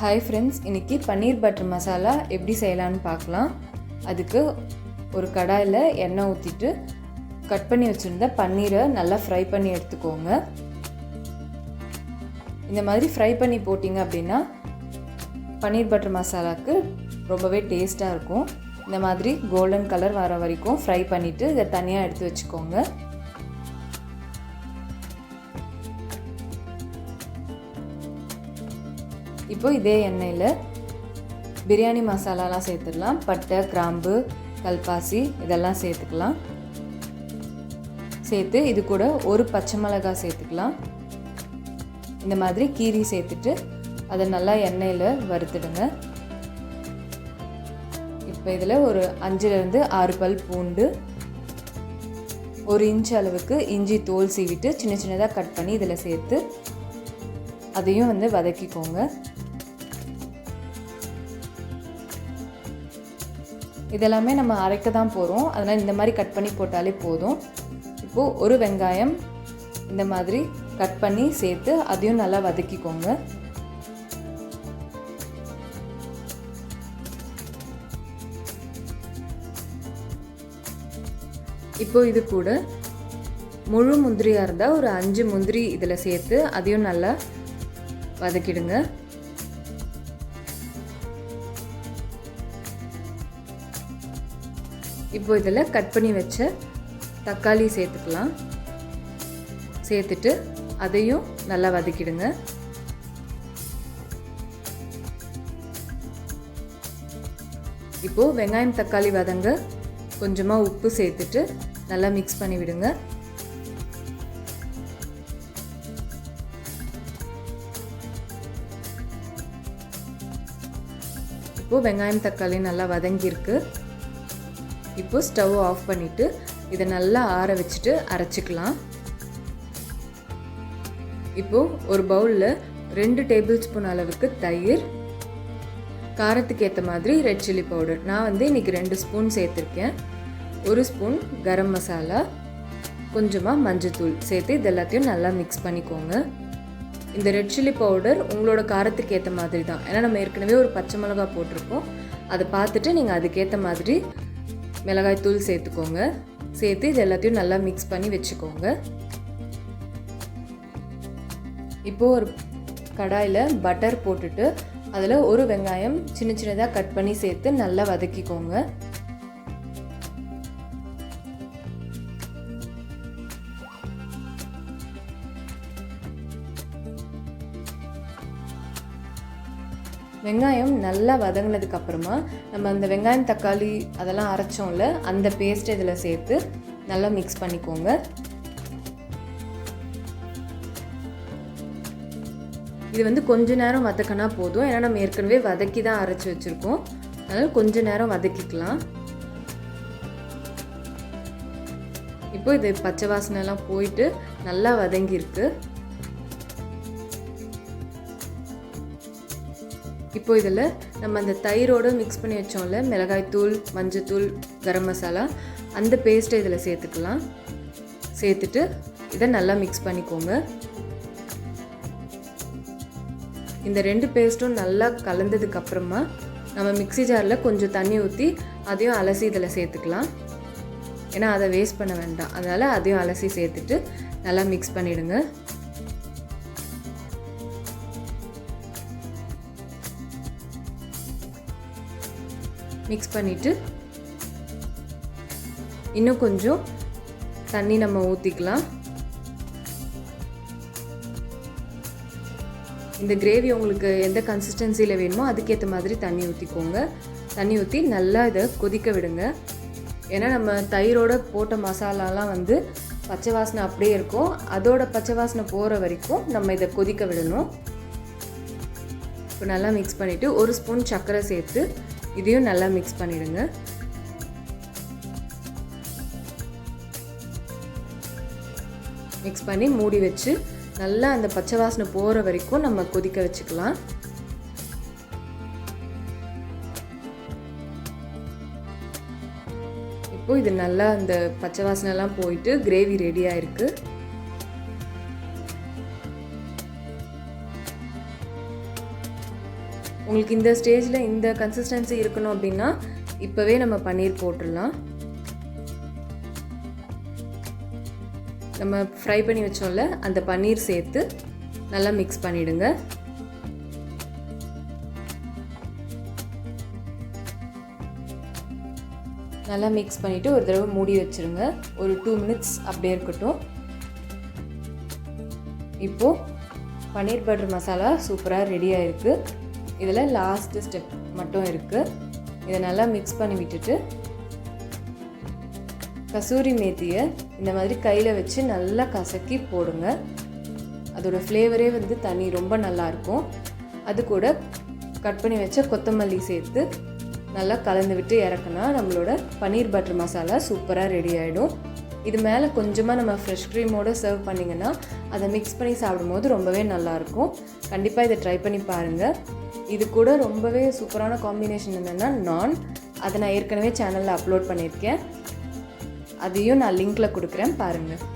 Hi friends இன்றைக்கி பன்னீர் butter masala எப்படி செய்யலான்னு பார்க்கலாம். அதுக்கு ஒரு கடாயில் எண்ணெய் ஊற்றிட்டு கட் பண்ணி வச்சுருந்த பன்னீரை நல்லா ஃப்ரை பண்ணி எடுத்துக்கோங்க. இந்த மாதிரி ஃப்ரை பண்ணி போட்டிங்க அப்படின்னா பன்னீர் பட்டர் மசாலாவுக்கு ரொம்பவே டேஸ்ட்டாக இருக்கும். இந்த மாதிரி கோல்டன் கலர் வர வரைக்கும் ஃப்ரை பண்ணிவிட்டு இதை தனியாக எடுத்து வச்சுக்கோங்க. இப்போ இதே எண்ணெயில் பிரியாணி மசாலாலாம் சேர்த்துடலாம். பட்டை கிராம்பு கல்பாசி இதெல்லாம் சேர்த்துக்கலாம். சேர்த்து இது கூட ஒரு பச்சை மிளகாய் சேர்த்துக்கலாம். இந்த மாதிரி கீரி சேர்த்துட்டு அதை நல்லா எண்ணெயில் வறுத்துடுங்க. இப்போ இதில் ஒரு அஞ்சுலேருந்து ஆறு பல் பூண்டு ஒரு இன்ச் அளவுக்கு இஞ்சி தோல் சீவிட்டு சின்ன சின்னதாக கட் பண்ணி இதில் சேர்த்து அதையும் வந்து வதக்கிக்கோங்க. இதெல்லாமே நம்ம அரைக்க தான் போகிறோம் அதனால் இந்த மாதிரி கட் பண்ணி போட்டாலே போதும். இப்போது ஒரு வெங்காயம் இந்த மாதிரி கட் பண்ணி சேர்த்து அதையும் நல்லா வதக்கிக்கோங்க. இப்போ இது கூட முழு முந்திரியாக இருந்தால் ஒரு அஞ்சு முந்திரி இதில் சேர்த்து அதையும் நல்லா வதக்கிடுங்க. இப்போ இதில் கட் பண்ணி வச்ச தக்காளி சேர்த்துக்கலாம். சேர்த்துட்டு அதையும் நல்லா வதக்கிடுங்க. இப்போது வெங்காயம் தக்காளி வதங்க கொஞ்சமாக உப்பு சேர்த்துட்டு நல்லா மிக்ஸ் பண்ணி விடுங்க. இப்போது வெங்காயம் தக்காளி நல்லா வதங்கியிருக்கு. இப்போ ஸ்டவ் ஆஃப் பண்ணிவிட்டு இதை நல்லா ஆற வச்சுட்டு அரைச்சிக்கலாம். இப்போது ஒரு பவுலில் ரெண்டு டேபிள் ஸ்பூன் அளவுக்கு தயிர் காரத்துக்கு ஏற்ற மாதிரி ரெட் சில்லி பவுடர். நான் வந்து இன்றைக்கி ரெண்டு ஸ்பூன் சேர்த்துருக்கேன். ஒரு ஸ்பூன் கரம் மசாலா கொஞ்சமாக மஞ்சத்தூள் சேர்த்து இது எல்லாத்தையும் நல்லா மிக்ஸ் பண்ணிக்கோங்க. இந்த ரெட் சில்லி பவுடர் உங்களோட காரத்துக்கு ஏற்ற மாதிரி தான். ஏன்னா நம்ம ஏற்கனவே ஒரு பச்சை மிளகா போட்டிருக்கோம். அதை பார்த்துட்டு நீங்கள் அதுக்கேற்ற மாதிரி மிளகாய் தூள் சேர்த்துக்கோங்க. சேர்த்து இது எல்லாத்தையும் நல்லா மிக்ஸ் பண்ணி வச்சுக்கோங்க. இப்போது ஒரு கடாயில் பட்டர் போட்டுட்டு அதில் ஒரு வெங்காயம் சின்ன சின்னதாக கட் பண்ணி சேர்த்து நல்லா வதக்கிக்கோங்க. வெங்காயம் நல்லா வதங்கினதுக்கு அப்புறமா நம்ம அந்த வெங்காயம் தக்காளி அதெல்லாம் அரைச்சோம்ல அந்த பேஸ்ட் இதில் சேர்த்து நல்லா மிக்ஸ் பண்ணிக்கோங்க. இது வந்து கொஞ்ச நேரம் வதக்கினா போதும். ஏன்னா நம்ம ஏற்கனவே வதக்கி தான் அரைச்சி வச்சுருக்கோம். அதனால் கொஞ்ச நேரம் வதக்கிக்கலாம். இப்போ இது பச்சை வாசனைலாம் போயிட்டு நல்லா வதங்கியிருக்கு. இப்போ இதில் நம்ம அந்த தயிரோடு மிக்ஸ் பண்ணி வச்சோம்ல மிளகாய்த்தூள் மஞ்சத்தூள் கரம் மசாலா அந்த பேஸ்ட்டை இதில் சேர்த்துக்கலாம். சேர்த்துட்டு இதை நல்லா மிக்ஸ் பண்ணிக்கோங்க. இந்த ரெண்டு பேஸ்ட்டும் நல்லா கலந்ததுக்கப்புறமா நம்ம மிக்சி ஜாரில் கொஞ்சம் தண்ணி ஊற்றி அதையும் அலசி இதில் சேர்த்துக்கலாம். ஏன்னா அதை வேஸ்ட் பண்ண வேண்டாம். அதனால் அதையும் அலசி சேர்த்துட்டு நல்லா மிக்ஸ் பண்ணிவிடுங்க மிக்ஸ் பண்ணிவிட்டு இன்னும் கொஞ்சம் தண்ணி நம்ம ஊற்றிக்கலாம் இந்த கிரேவி உங்களுக்கு எந்த கன்சிஸ்டன்சியில் வேணுமோ அதுக்கேற்ற மாதிரி தண்ணி ஊற்றிக்கோங்க தண்ணி ஊற்றி நல்லா இதை கொதிக்க விடுங்க. ஏன்னா நம்ம தயிரோட போட்ட மசாலாலாம் வந்து பச்சை வாசனை அப்படியே இருக்கும். அதோட பச்சை வாசனை போகிற வரைக்கும் நம்ம இதை கொதிக்க விடணும். இப்போ நல்லா மிக்ஸ் பண்ணிவிட்டு ஒரு ஸ்பூன் சர்க்கரை சேர்த்து இதையும் நல்லா மிக்ஸ் பண்ணிடுங்க. மிக்ஸ் பண்ணி மூடி வச்சு நல்லா அந்த பச்சை வாசனை போகிற வரைக்கும் நம்ம கொதிக்க வச்சுக்கலாம். இப்போ இது நல்லா அந்த பச்சை வாசனைலாம் போயிட்டு கிரேவி ரெடி ஆயிருக்கு. உங்களுக்கு இந்த ஸ்டேஜில் இந்த கன்சிஸ்டன்சி இருக்கணும் அப்படின்னா இப்போவே நம்ம பன்னீர் போட்டுடலாம். நம்ம ஃப்ரை பண்ணி வச்சோம்ல அந்த பன்னீர் சேர்த்து நல்லா மிக்ஸ் பண்ணிவிடுங்க நல்லா மிக்ஸ் பண்ணிவிட்டு ஒரு தடவை மூடி வச்சுருங்க. ஒரு டூ மினிட்ஸ் அப்படியே இருக்கட்டும். இப்போது பன்னீர் பட்டர் மசாலா சூப்பராக ரெடி ஆகிருக்கு இதில் லாஸ்ட்டு ஸ்டெப் மட்டும் இருக்குது இதை நல்லா மிக்ஸ் பண்ணி விட்டுட்டு கசூரி மேத்தியை இந்த மாதிரி கையில் வச்சு நல்லா கசக்கி போடுங்க. அதோடய ஃப்ளேவரே வந்து தனி ரொம்ப நல்லாயிருக்கும் அது கூட கட் பண்ணி வச்ச கொத்தமல்லி சேர்த்து நல்லா கலந்து விட்டு இறக்குனா நம்மளோட பன்னீர் பட்டர் மசாலா சூப்பராக ரெடி ஆகிடும் இது மேலே கொஞ்சமாக நம்ம ஃப்ரெஷ் க்ரீமோடு சர்வ் பண்ணிங்கன்னா அதை மிக்ஸ் பண்ணி சாப்பிடும்போது ரொம்பவே நல்லாயிருக்கும். கண்டிப்பாக இதை ட்ரை பண்ணி பாருங்கள் இது கூட ரொம்பவே சூப்பரான காம்பினேஷன் என்னென்னா நான் அதை நான் ஏற்கனவே சேனலில் அப்லோட் பண்ணியிருக்கேன். அதையும் நான் லிங்க்கில் கொடுக்குறேன் பாருங்கள்